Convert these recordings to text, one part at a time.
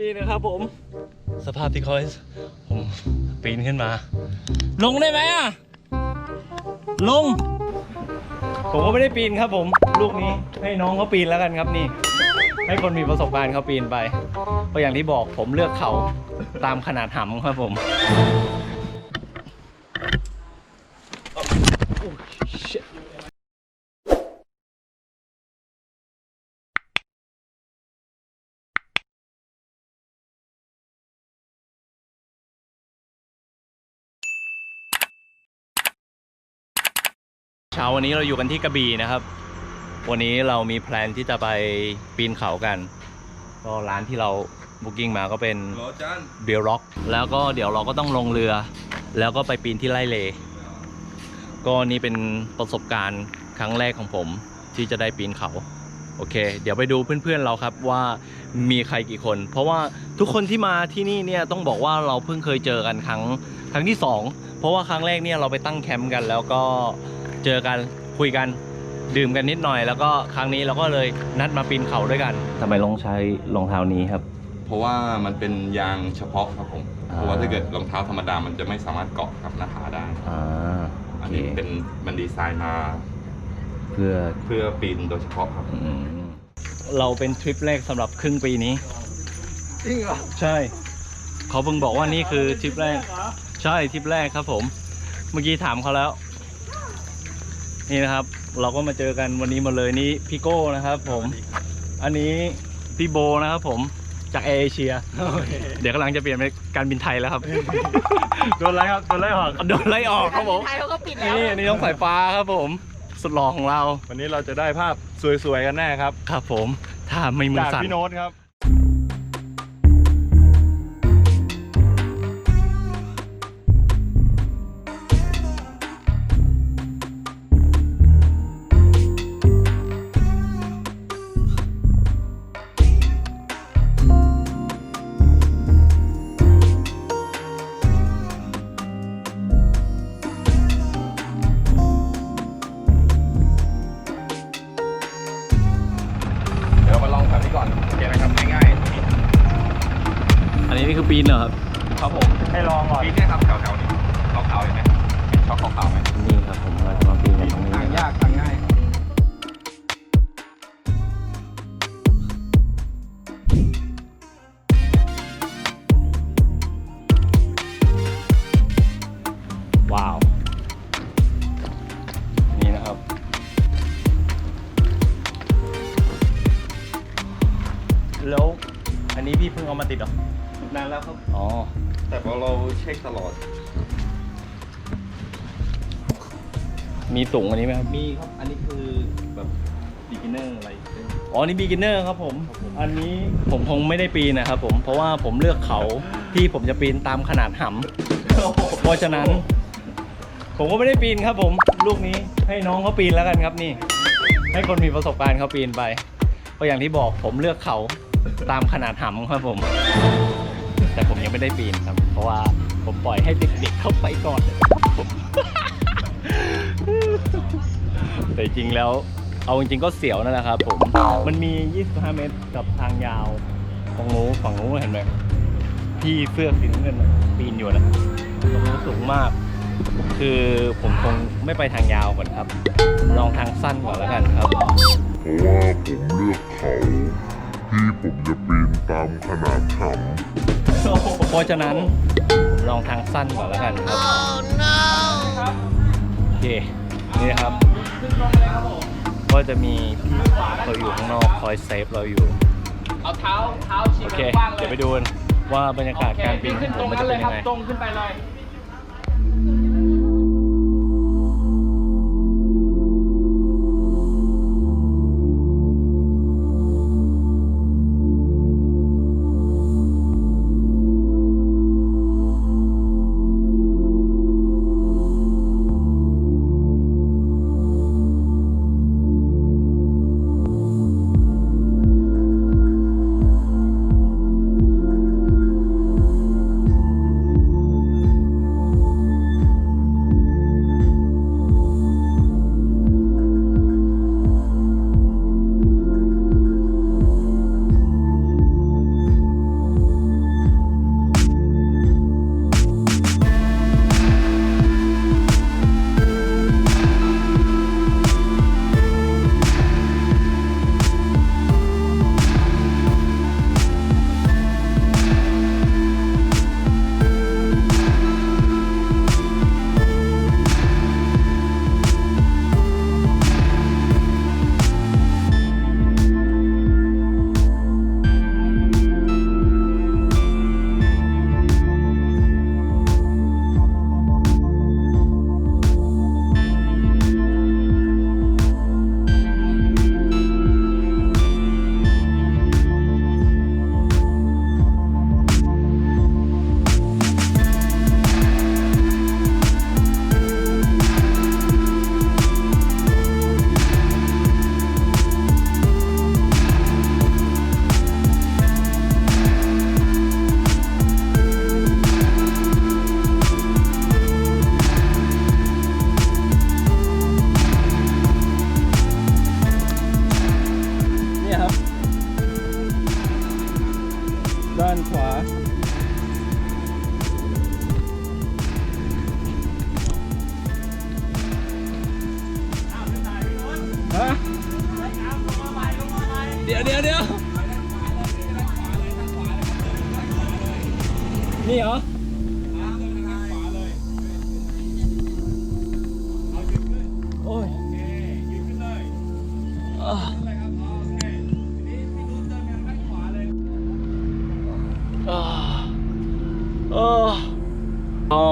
นี่นะครับผม สภาพที่เขาให้ผมปีนขึ้นมา ลงได้ไหมอะ ลง ผมก็ไม่ได้ปีนครับผม ลูกนี้ให้น้องเขาปีนแล้วกันครับนี่ ให้คนมีประสบการณ์เขาปีนไป เพราะอย่างที่บอกผมเลือกเขาตามขนาดหำครับผม เช้าวันนี้เราอยู่กันที่กระบี่นะครับ วันนี้เรามีแพลนที่จะไปปีนเขากัน ก็ร้านที่เราบุ๊กิ้งมาก็เป็นรอจันเบียร์ร็อก แล้วก็เดี๋ยวเราก็ต้องลงเรือ แล้วก็ไปปีนที่ไร่เล ก็นี่เป็นประสบการณ์ครั้งแรกของผมที่จะได้ปีนเขา โอเค เดี๋ยวไปดูเพื่อนๆเราครับว่ามีใครกี่คน เพราะว่าทุกคนที่มาที่นี่เนี่ยต้องบอกว่าเราเพิ่งเคยเจอกันครั้งครั้งที่สองเพราะว่าครั้งแรกเนี่ยเราไปตั้งแคมป์กันแล้วก็ เจอกันคุยกันดื่มกันนิดหน่อย แล้วก็ครั้งนี้เราก็เลยนัดมาปีนเขาด้วยกันทำไมต้องใช้รองเท้านี้ครับ เพราะว่ามันเป็นยางเฉพาะครับผมอ่าเพราะว่าถ้าเกิดรองเท้าธรรมดามันจะไม่สามารถเกาะกับหน้าขาได้อ่าอันนี้เป็นมันดีไซน์มา เพื่อเพื่อปีนโดยเฉพาะครับอืมเราเป็นทริปแรกสำหรับครึ่งปีนี้จริงเหรอใช่ เขาเพิ่งบอกว่านี่คือทริปแรก ใช่ทริปแรกครับผม เมื่อกี้ถามเขาแล้ว นี่นะครับ เราก็มาเจอกันวันนี้หมาเลยนี่พี่โก้นะครับผม อันนี้พี่โบนะครับผมจากแอร์เอเชีย เดี๋ยวกำลังจะเปลี่ยนเป็นการบินไทยแล้วครับ โดนไล่ครับ โดนไล่ออก โดนไล่ออกครับผมไทยเขาก็ปิดแล้ว นี่อันนี้ต้องสายฟ้าครับผม สุดหล่อของเรา วันนี้เราจะได้ภาพสวยๆกันแน่ครับ ครับผม ถ้าไม่มือจากสั่นพี่โน้ตครับ ปีนเหรอครับๆครับผมให้ลองก่อนปีนเนี่ยครับแถวๆนี้ขาวๆเห็นไหมเห็นช็อกขาวๆไหมนี่ครับผมเราจะมาปีนกันตรงนี้ทางยากทางง่ายว้าว นี่นะครับ แล้วอันนี้พี่เพิ่งเอามาติดเหรอ นานแล้วครับ อ๋อ แต่ว่าเราเช็คตลอด มีสูงอันนี้ไหมครับมีครับ อันนี้คือแบบ beginner อะไรอ๋อนี่ beginner ครับผม อันนี้ผมคงไม่ได้ปีนนะครับผม เพราะว่าผมเลือกเขาที่ผมจะปีนตามขนาดหำเพราะฉะนั้น ผมก็ไม่ได้ปีนครับผม ลูกนี้ให้น้องเขาปีนแล้วกันครับนี่ ให้คนมีประสบการณ์เขาปีนไป เพราะอย่างที่บอกผมเลือกเขาตามขนาดหำครับผม แต่ผมยังไม่ได้ปีนครับ เพราะว่าผมปล่อยให้เด็กๆเข้าไปก่อนแต่จริงแล้วเอาจริงๆก็เสียวนั่นแหละครับผมมันมี 25 เมตรกับทางยาวตรงนู้นฝั่งนู้นเห็นไหมที่เสื้อสีน้ำเงินปีนอยู่นะตรงนู้นสูงมาก คือผมคงไม่ไปทางยาวก่อนครับลองทางสั้นก่อนแล้วกันครับเพราะว่าผมเลือกเขาที่ผมจะปีนตามขนาดหำ เพราะฉะนั้นผมลองทางสั้นก่อนแล้วกันครับ โอเค นี่นะครับ ก็จะมีพี่เขาอยู่ข้างนอกคอยเซฟเราอยู่ เอาเท้าเท้าชี้โอเค กว้างๆเลยเดี๋ยวไปดูกันว่าบรรยากาศการบินของผมมันจะเป็นยังไง ตรงขึ้นไปเลย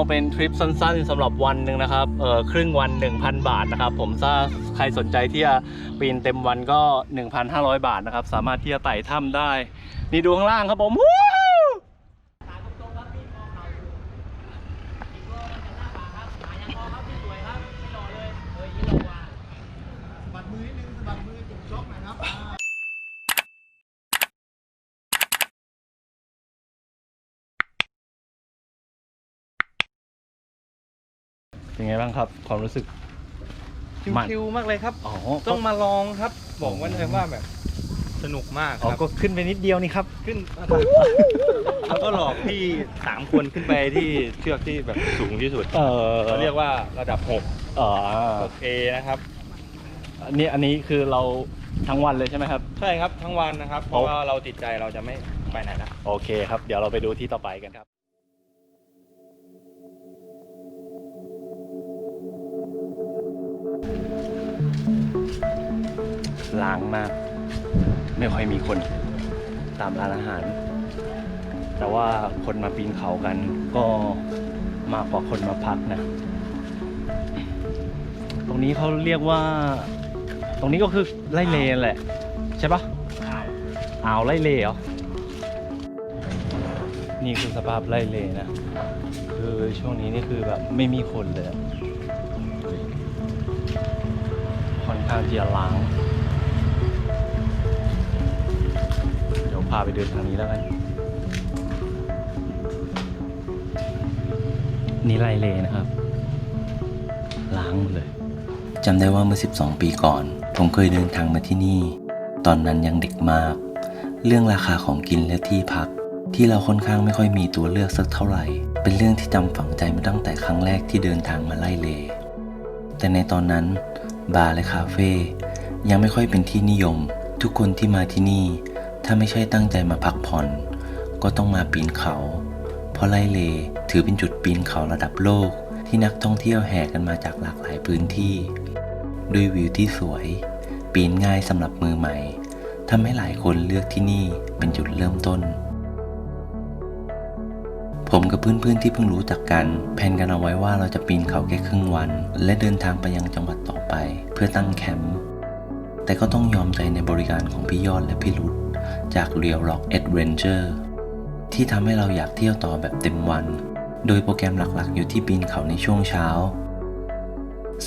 เป็นทริปสั้น ๆสำหรับวันหนึ่งนะครับเออครึ่งวัน 1,000 บาทนะครับ ผมถ้าใครสนใจที่จะปีนเต็มวันก็ 1,500 บาทนะครับ สามารถที่จะไต่ถ้ำได้ นี่ดูข้างล่างครับผมวู้ เป็นไงบ้างครับ ความรู้สึก มันชิวๆมากเลยครับ อ๋อต้องมาลองครับ บอกไว้เลยว่าแบบ สนุกมากคอ๋อรับก็ขึ้นไปนิดเดียวนี่ครับ ขึ้นแล้วก็หลอกพี่สามคนขึ้นไปที่เชือกที่แบบสูงที่สุดเออเขาเรียกว่าระดับ6อ๋อโอเคนะครับ อันนี้อันนี้คือเราทั้งวันเลยใช่ไหมครับ ใช่ครับทั้งวันนะครับ เพราะว่าเราติดใจเราจะไม่ไปไหนนะโอเคครับ เดี๋ยวเราไปดูที่ต่อไปกันครับ ล้างมาก ไม่ค่อยมีคนตามร้านอาหาร แต่ว่าคนมาปีนเขากันก็มากกว่าคนมาพักนะ ตรงนี้เขาเรียกว่า ตรงนี้ก็คือไล่เลแหละ ใช่ปะอ่าวไล่เลเหรอ นี่คือสภาพไล่เลนะ คือช่วงนี้นี่คือแบบไม่มีคนเลยอะค่อนข้างที่จะล้างาไปเดินทางนี้แล้วกัน นี่ไล่เลนะครับ ล้างหมดเลย จำได้ว่าเมื่อ 12 ปีก่อน ผมเคยเดินทางมาที่นี่ ตอนนั้นยังเด็กมาก เรื่องราคาของกินและที่พัก ที่เราค่อนข้างไม่ค่อยมีตัวเลือกสักเท่าไหร่ เป็นเรื่องที่จำฝังใจมาตั้งแต่ครั้งแรกที่เดินทางมาไล่เล แต่ในตอนนั้นบาร์และคาเฟ่ยังไม่ค่อยเป็นที่นิยม ทุกคนที่มาที่นี่ ถ้าไม่ใช่ตั้งใจมาพักผ่อน ก็ต้องมาปีนเขา เพราะไลเลถือเป็นจุดปีนเขาระดับโลก ที่นักท่องเที่ยวแห่กันมาจากหลากหลายพื้นที่ ด้วยวิวที่สวย ปีนง่ายสำหรับมือใหม่ทำให้หลายคนเลือกที่นี่เป็นจุดเริ่มต้น ผมกับเพื่อนๆที่เพิ่งรู้จักกันแผนกันเอาไว้ว่าเราจะปีนเขาแค่ครึ่งวัน และเดินทางไปยังจังหวัดต่อไป เพื่อตั้งแคมป์แต่ก็ต้องยอมใจในบริการของพี่ยอดและพี่รุด จาก Real Rock Adventure ที่ทำให้เราอยากเที่ยวต่อแบบเต็มวัน โดยโปรแกรมหลักๆ อยู่ที่ปีนเขาในช่วงเช้า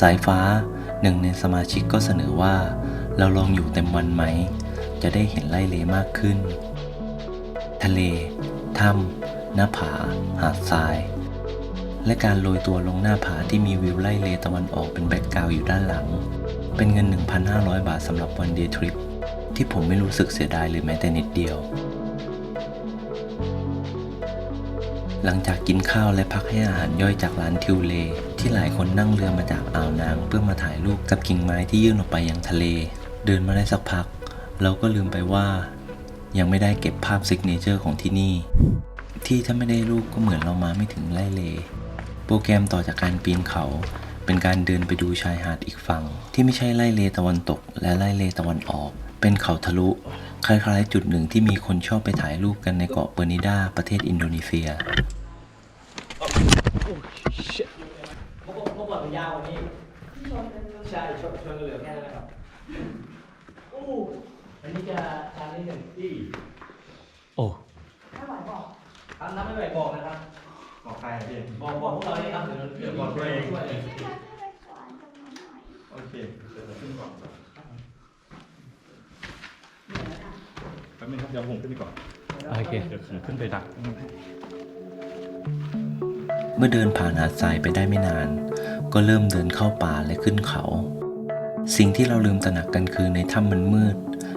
สายฟ้าหนึ่งในสมาชิกก็เสนอว่า เราลองอยู่เต็มวันไหม จะได้เห็นไล่เลมากขึ้น ทะเล ถ้ำหน้าผา หาดทราย และการโรยตัวลงหน้าผาที่มีวิวไล่เลตะวันออกเป็นแบ็กกราวอยู่ด้านหลัง เป็นเงิน 1,500 บาทสำหรับวันเดย์ทริป ที่ผมไม่รู้สึกเสียดายเลยแม้แต่นิดเดียว หลังจากกินข้าวและพักให้อาหารย่อยจากร้านทิวเล ที่หลายคนนั่งเรือมาจากอ่าวนางเพื่อมาถ่ายรูปกับกิ่งไม้ที่ยื่นออกไปยังทะเล เดินมาได้สักพัก เราก็ลืมไปว่า ยังไม่ได้เก็บภาพซิกเนเจอร์ของที่นี่ ที่ถ้าไม่ได้รูปก็เหมือนเรามาไม่ถึงไล่เล โปรแกรมต่อจากการปีนเขาเป็นการเดินไปดูชายหาดอีกฝั่ง ที่ไม่ใช่ไล่เลตะวันตก และไล่เลตะวันออก เป็นเขาทะลุ คล้ายๆ จุดหนึ่งที่มีคนชอบไปถ่ายรูปกันในเกาะเปอร์นิดาประเทศอินโดนีเซียเขาบอกเขาบอกยาวกว่านี้ใช่ชนชนเหลือแค่นั้นครับโอ้อันนี้จะทานได้หนึ่งที่โอ้ไม่ไหวบอกทำน้ำไม่ไหวบอกนะครับบอกใครพี่บอกบอกพวกเราเลยครับเดี๋ยวเราเดี๋ยวบอกตัวเอง ช่วย โอเคเดี๋ยวเราขึ้นก่อนแป๊บ นึงครับเดี๋ยวผมขึ้นก่อนโอเคเดี๋ยวผมขึ้นไปดักเมื่อเดินผ่านหาดทรายไปได้ไม่นาน ก็เริ่มเดินเข้าป่าและขึ้นเขา สิ่งที่เราลืมตระหนักกันคือในถ้ำมันมืด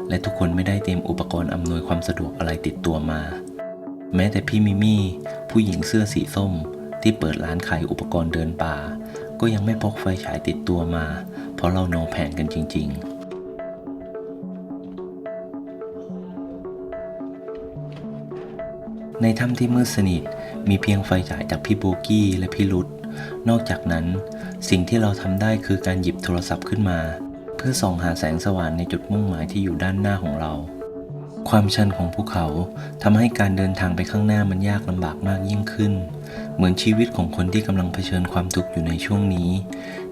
และทุกคนไม่ได้เตรียมอุปกรณ์อำนวยความสะดวกอะไรติดตัวมา แม้แต่พี่มิมี่ผู้หญิงเสื้อสีส้ม ที่เปิดร้านขายอุปกรณ์เดินป่า ก็ยังไม่พกไฟฉายติดตัวมา เพราะเราโนแผนกันจริง ๆ ในถ้ำที่มืดสนิทมีเพียงไฟฉายจากพี่โบกี้และพี่รุธนอกจากนั้น สิ่งที่เราทำได้คือการหยิบโทรศัพท์ขึ้นมา เพื่อส่องหาแสงสว่างในจุดมุ่งหมายที่อยู่ด้านหน้าของเรา ความชันของภูเขาทำให้การเดินทางไปข้างหน้ามันยากลำบากมากยิ่งขึ้น เหมือนชีวิตของคนที่กำลังเผชิญความทุกข์อยู่ในช่วงนี้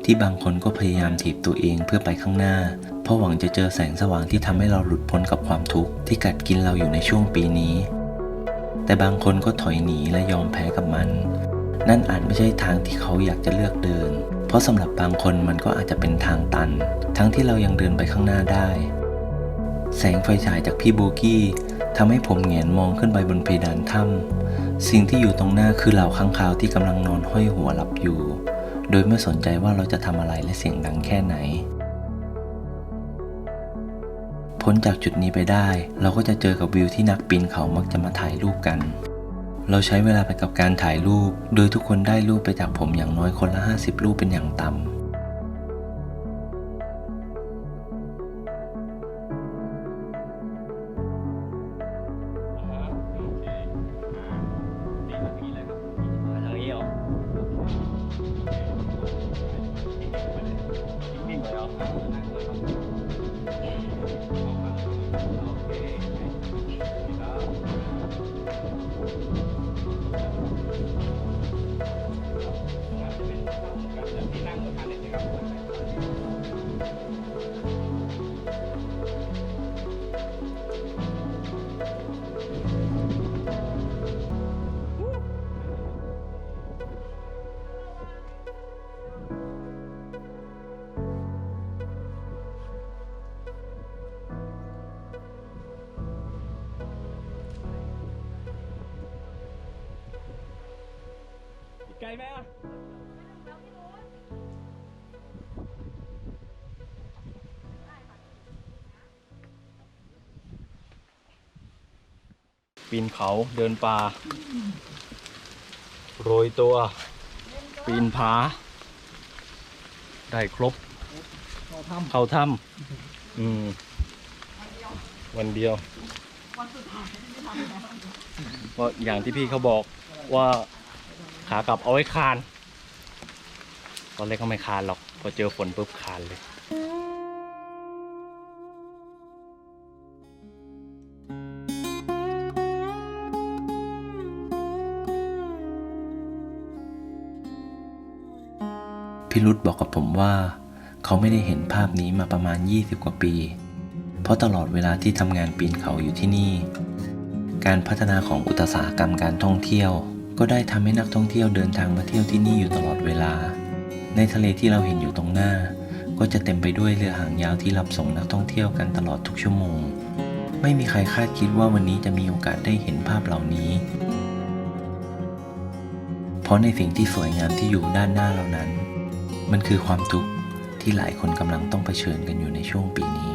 ที่บางคนก็พยายามถีบตัวเองเพื่อไปข้างหน้า เพราะหวังจะเจอแสงสว่างที่ทำให้เราหลุดพ้นกับความทุกข์ที่กัดกินเราอยู่ในช่วงปีนี้ แต่บางคนก็ถอยหนีและยอมแพ้กับมัน นั่นอาจไม่ใช่ทางที่เขาอยากจะเลือกเดิน เพราะสำหรับบางคนมันก็อาจจะเป็นทางตัน ทั้งที่เรายังเดินไปข้างหน้าได้ แสงไฟฉายจากพี่โบกี้ทำให้ผมแงนมองขึ้นไปบนเพดานถ้ำสิ่งที่อยู่ตรงหน้าคือเหล่าค้างคาวที่กำลังนอนห้อยหัวหลับอยู่ โดยไม่สนใจว่าเราจะทำอะไรและเสียงดังแค่ไหน พ้นจากจุดนี้ไปได้ เราก็จะเจอกับวิวที่นักปีนเขามักจะมาถ่ายรูปกัน เราใช้เวลาไปกับการถ่ายรูป โดยทุกคนได้รูปไปจากผมอย่างน้อยคนละ 50 รูปเป็นอย่างต่ำ ปีนเขาเดินป่าโรยตัว ปีนผา ได้ครบ เข้าถ้ำอืม วันเดียวเพราะอย่างที่พี่เขาบอกว่าขากลับเอาไว้คาน ตอนแรกก็ไม่คานหรอก พอเจอฝนปุ๊บคานเลย พี่รุธบอกกับผมว่า เขาไม่ได้เห็นภาพนี้มาประมาณ 20 กว่าปี เพราะตลอดเวลาที่ทำงานปีนเขาอยู่ที่นี่ การพัฒนาของอุตสาหกรรมการท่องเที่ยว ก็ได้ทำให้นักท่องเที่ยวเดินทางมาเที่ยวที่นี่อยู่ตลอดเวลา ในทะเลที่เราเห็นอยู่ตรงหน้า ก็จะเต็มไปด้วยเรือหางยาวที่รับส่งนักท่องเที่ยวกันตลอดทุกชั่วโมง ไม่มีใครคาดคิดว่าวันนี้จะมีโอกาสได้เห็นภาพเหล่านี้เพราะในสิ่งที่สวยงามที่อยู่ด้านหน้าเรานั้น มันคือความทุกข์ที่หลายคนกำลังต้องเผชิญกันอยู่ในช่วงปีนี้